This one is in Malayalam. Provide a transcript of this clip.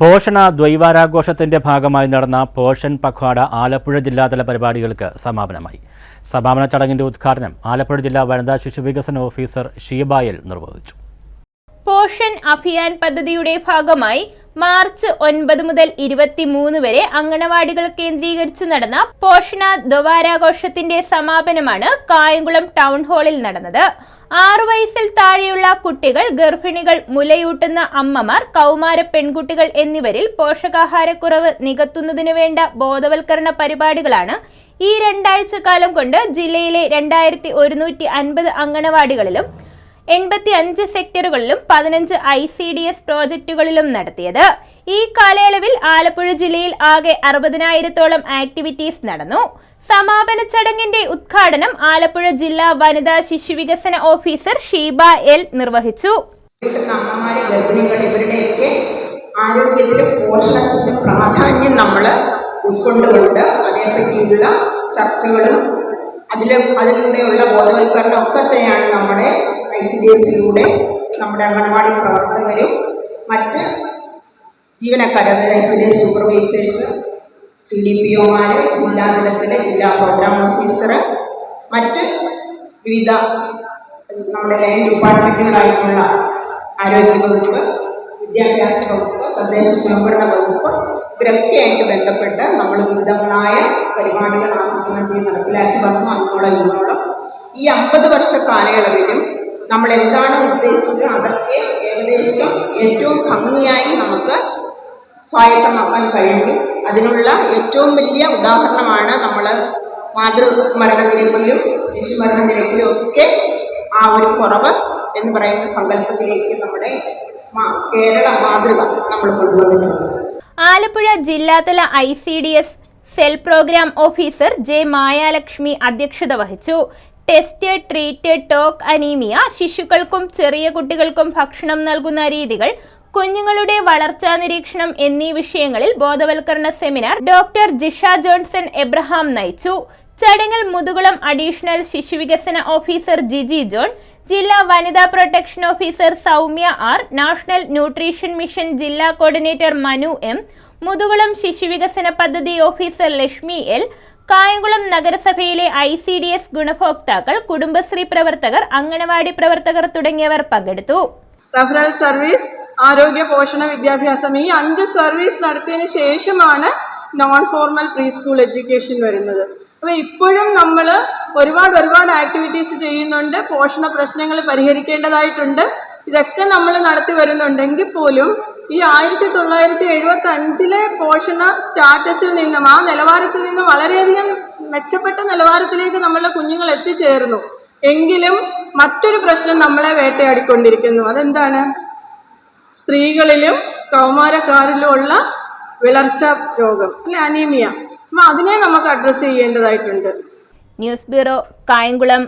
പോഷണ ദ്വൈവാരാഘോഷത്തിന്റെ ഭാഗമായി നടന്ന പോഷൻ പഖ്വാഡ ആലപ്പുഴ ജില്ലാതല പരിപാടികൾക്ക് സമാപനമായി. സമാപന ചടങ്ങിന്റെ ഉദ്ഘാടനം ആലപ്പുഴ ജില്ലാ വനിതാ ശിശുവികസന ഓഫീസർ ഷീബായൽ നിർവഹിച്ചു. പോഷൻ അഭിയാൻ പദ്ധതിയുടെ ഭാഗമായി മാർച്ച് ഒൻപത് മുതൽ ഇരുപത്തിമൂന്ന് വരെ അങ്കണവാടികൾ കേന്ദ്രീകരിച്ച് നടന്ന പോഷണ ദ്വാരാഘോഷത്തിന്റെ സമാപനമാണ് കായംകുളം ടൗൺ ഹാളിൽ നടന്നത്. ആറു വയസ്സിൽ താഴെയുള്ള കുട്ടികൾ ഗർഭിണികൾ മുലയൂട്ടുന്ന അമ്മമാർ കൗമാര പെൺകുട്ടികൾ എന്നിവരിൽ പോഷകാഹാരക്കുറവ് നികത്തുന്നതിനു വേണ്ട ബോധവൽക്കരണ പരിപാടികളാണ് ഈ രണ്ടാഴ്ച കാലം കൊണ്ട് ജില്ലയിലെ രണ്ടായിരത്തി ഒരുന്നൂറ്റി അൻപത് അങ്കണവാടികളിലും എൺപത്തി അഞ്ച് സെക്ടറുകളിലും പതിനഞ്ച് ഐ സി ഡി എസ് പ്രോജക്റ്റുകളിലും നടത്തിയത്. ഈ കാലയളവിൽ ആലപ്പുഴ ജില്ലയിൽ ആകെ അറുപതിനായിരത്തോളം ആക്ടിവിറ്റീസ് നടന്നു. സമാപന ചടങ്ങിന്റെ ഉദ്ഘാടനം ആലപ്പുഴ ജില്ലാ വനിതാ ശിശുവികസന ഓഫീസർ ഷീബ എൽ നിർവഹിച്ചു. ഇവരുടെയൊക്കെ ആരോഗ്യത്തിലും പോഷണത്തിന്റെ പ്രാധാന്യം നമ്മൾ ഉൾക്കൊണ്ടുകൊണ്ട് അതേപ്പറ്റിയുള്ള ചർച്ചകളും അതിൽ അതിലൂടെയുള്ള ബോധവൽക്കരണം ഒക്കെ തന്നെയാണ് നമ്മുടെ ഐ സി ഡി എസിലൂടെ നമ്മുടെ അംഗൻവാടി പ്രവർത്തകരും മറ്റ് ജീവനക്കാരും I C D S supervisors C D P ഒമാർ ജില്ലാതലത്തിലെ ജില്ലാ പ്രോഗ്രാം ഓഫീസർ മറ്റ് വിവിധ നമ്മുടെ ലൈൻ ഡിപ്പാർട്ട്മെന്റുകളായിട്ടുള്ള ആരോഗ്യ വകുപ്പ് വിദ്യാഭ്യാസ വകുപ്പ് തദ്ദേശ സ്വയംഭരണ വകുപ്പ് ഇവരൊക്കെയായിട്ട് ബന്ധപ്പെട്ട് നമ്മൾ വിവിധങ്ങളായ പരിപാടികൾ ആസൂത്രണം ചെയ്ത് നടപ്പിലാക്കി വന്നു അതിനുള്ള യുവാക്കളും ഈ അമ്പത് വർഷ കാലയളവിലും നമ്മൾ എന്താണ് ഉദ്ദേശിച്ചത്? അതൊക്കെ ഏകദേശം ഏറ്റവും ഭംഗിയായി നമുക്ക് സ്വായത്തമാക്കാൻ കഴിഞ്ഞു. അതിനുള്ള ഏറ്റവും വലിയ ഉദാഹരണമാണ് നമ്മൾ മാതൃ മരണനിരക്കിലും ശിശു മരണനിരക്കിലും ഒക്കെ ആ ഒരു കുറവ് എന്ന് പറയുന്ന സങ്കല്പത്തിലേക്ക് നമ്മുടെ കേരള മാതൃക നമ്മൾ കൊണ്ടുവന്നിട്ടുണ്ട്. ആലപ്പുഴ ജില്ലാതല I C D S cell programme officer J Mayalakshmi അധ്യക്ഷത വഹിച്ചു. ടെസ്റ്റ് ട്രീറ്റ് ടോക്ക് അനീമിയ ശിശുക്കൾക്കും ചെറിയ കുട്ടികൾക്കും ഭക്ഷണം നൽകുന്ന രീതികൾ കുഞ്ഞുങ്ങളുടെ വളർച്ചാ നിരീക്ഷണം എന്നീ വിഷയങ്ങളിൽ ബോധവൽക്കരണ seminar doctor Jisha Johnson Abraham നയിച്ചു. ചടങ്ങിൽ മുതുകുളം അഡീഷണൽ ശിശുവികസന ഓഫീസർ ജിജി ജോൺ ജില്ലാ വനിതാ protection officer Soumya R national nutrition mission ജില്ലാ കോർഡിനേറ്റർ മനു എം മുതുകുളം ശിശുവികസന പദ്ധതി ഓഫീസർ ലക്ഷ്മി എൽ കായംകുളം നഗരസഭയിലെ ഐ സി ഡി എസ് ഗുണഭോക്താക്കൾ കുടുംബശ്രീ പ്രവർത്തകർ അംഗനവാടി പ്രവർത്തകർ തുടങ്ങിയവർ പങ്കെടുത്തു. റഫറൽ സർവീസ് ആരോഗ്യ പോഷണ വിദ്യാഭ്യാസം ഈ അഞ്ച് സർവീസ് നടത്തിയതിന് ശേഷമാണ് non formal pre school education വരുന്നത്. അപ്പോൾ ഇപ്പോഴും നമ്മൾ ഒരുപാട് ഒരുപാട് ആക്ടിവിറ്റീസ് ചെയ്യുന്നുണ്ട് പോഷണ പ്രശ്നങ്ങൾ പരിഹരിക്കേണ്ടതായിട്ടുണ്ട്. ഇതൊക്കെ നമ്മൾ നടത്തി വരുന്നുണ്ടെങ്കിൽ പോലും ഈ ആയിരത്തി തൊള്ളായിരത്തി എഴുപത്തി അഞ്ചിലെ പോഷണ സ്റ്റാറ്റസിൽ നിന്നും ആ നിലവാരത്തിൽ നിന്നും വളരെയധികം മെച്ചപ്പെട്ട നിലവാരത്തിലേക്ക് നമ്മളുടെ കുഞ്ഞുങ്ങൾ എത്തിച്ചേർന്നു. എങ്കിലും മറ്റൊരു പ്രശ്നം നമ്മളെ വേട്ടയാടിക്കൊണ്ടിരിക്കുന്നു. അതെന്താണ്? സ്ത്രീകളിലും കൗമാരക്കാരിലും ഉള്ള വിളർച്ച രോഗം അല്ലെ അനീമിയ. അപ്പൊ അതിനെ നമുക്ക് അഡ്രസ് ചെയ്യേണ്ടതായിട്ടുണ്ട്. News bureau Kayamkulam